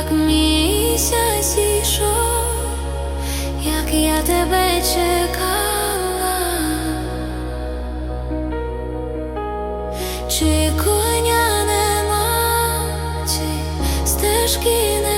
як місяць ішов, як я тебе чекала, чи коня нема, чи стежки не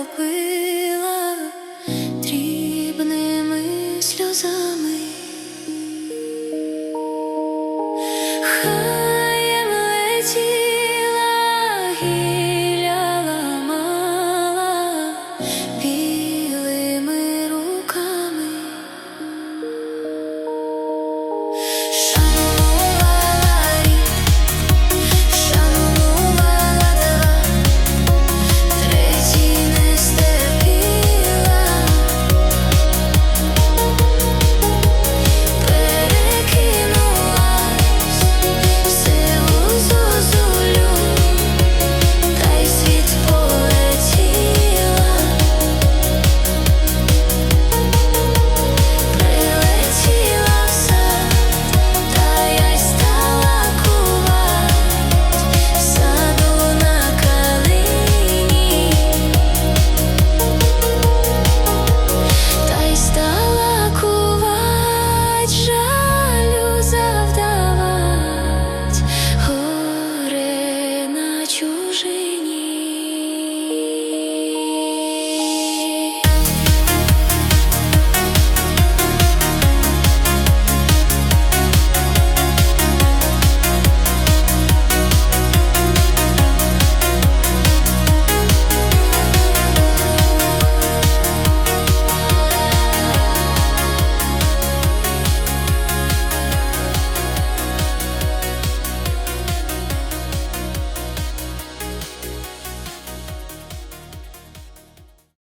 up